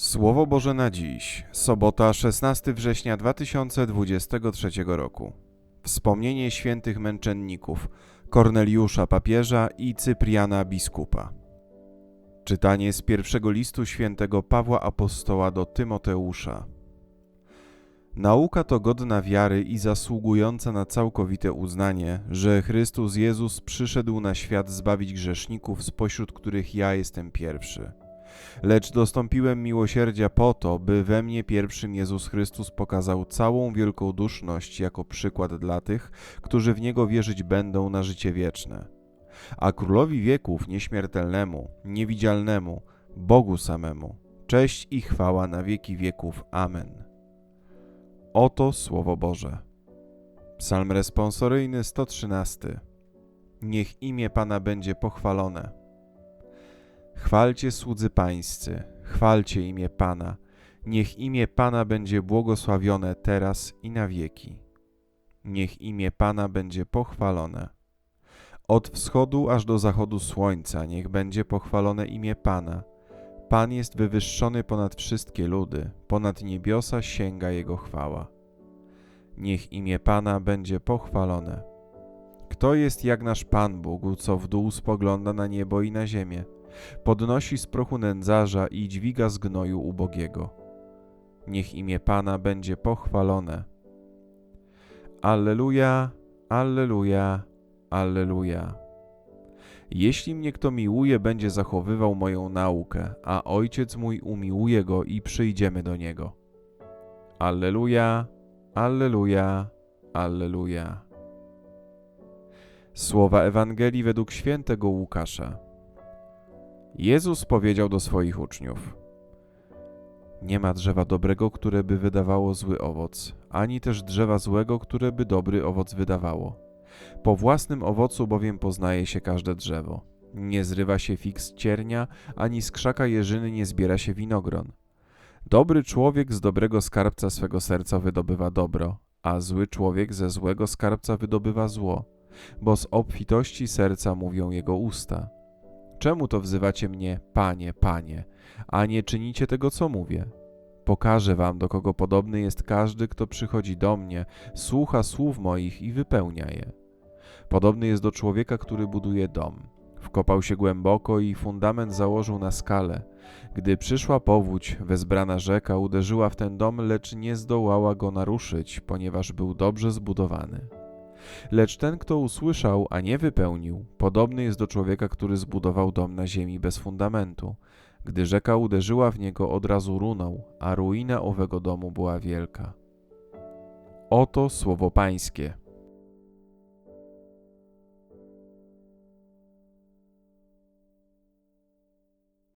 Słowo Boże na dziś, sobota 16 września 2023 roku. Wspomnienie świętych męczenników Korneliusza papieża i Cypriana biskupa. Czytanie z pierwszego listu świętego Pawła apostoła do Tymoteusza. Nauka to godna wiary i zasługująca na całkowite uznanie, że Chrystus Jezus przyszedł na świat zbawić grzeszników, spośród których ja jestem pierwszy. Lecz dostąpiłem miłosierdzia po to, by we mnie pierwszym Jezus Chrystus pokazał całą wielkoduszność jako przykład dla tych, którzy w Niego wierzyć będą na życie wieczne. A Królowi wieków nieśmiertelnemu, niewidzialnemu, Bogu samemu, cześć i chwała na wieki wieków. Amen. Oto Słowo Boże. Psalm responsoryjny 113. Niech imię Pana będzie pochwalone. Chwalcie słudzy pańscy, chwalcie imię Pana. Niech imię Pana będzie błogosławione teraz i na wieki. Niech imię Pana będzie pochwalone. Od wschodu aż do zachodu słońca niech będzie pochwalone imię Pana. Pan jest wywyższony ponad wszystkie ludy, ponad niebiosa sięga Jego chwała. Niech imię Pana będzie pochwalone. Kto jest jak nasz Pan Bóg, co w dół spogląda na niebo i na ziemię? Podnosi z prochu nędzarza i dźwiga z gnoju ubogiego. Niech imię Pana będzie pochwalone. Alleluja, Alleluja, Alleluja. Jeśli mnie kto miłuje, będzie zachowywał moją naukę, a Ojciec mój umiłuje go i przyjdziemy do niego. Alleluja, Alleluja, Alleluja. Słowa Ewangelii według świętego Łukasza. Jezus powiedział do swoich uczniów: Nie ma drzewa dobrego, które by wydawało zły owoc, ani też drzewa złego, które by dobry owoc wydawało. Po własnym owocu bowiem poznaje się każde drzewo. Nie zrywa się fig z ciernia, ani z krzaka jeżyny nie zbiera się winogron. Dobry człowiek z dobrego skarbca swego serca wydobywa dobro, a zły człowiek ze złego skarbca wydobywa zło, bo z obfitości serca mówią jego usta. Czemu to wzywacie mnie, panie, panie, a nie czynicie tego, co mówię? Pokażę wam, do kogo podobny jest każdy, kto przychodzi do mnie, słucha słów moich i wypełnia je. Podobny jest do człowieka, który buduje dom. Wkopał się głęboko i fundament założył na skale. Gdy przyszła powódź, wezbrana rzeka uderzyła w ten dom, lecz nie zdołała go naruszyć, ponieważ był dobrze zbudowany. Lecz ten, kto usłyszał, a nie wypełnił, podobny jest do człowieka, który zbudował dom na ziemi bez fundamentu. Gdy rzeka uderzyła w niego, od razu runął, a ruina owego domu była wielka. Oto słowo Pańskie.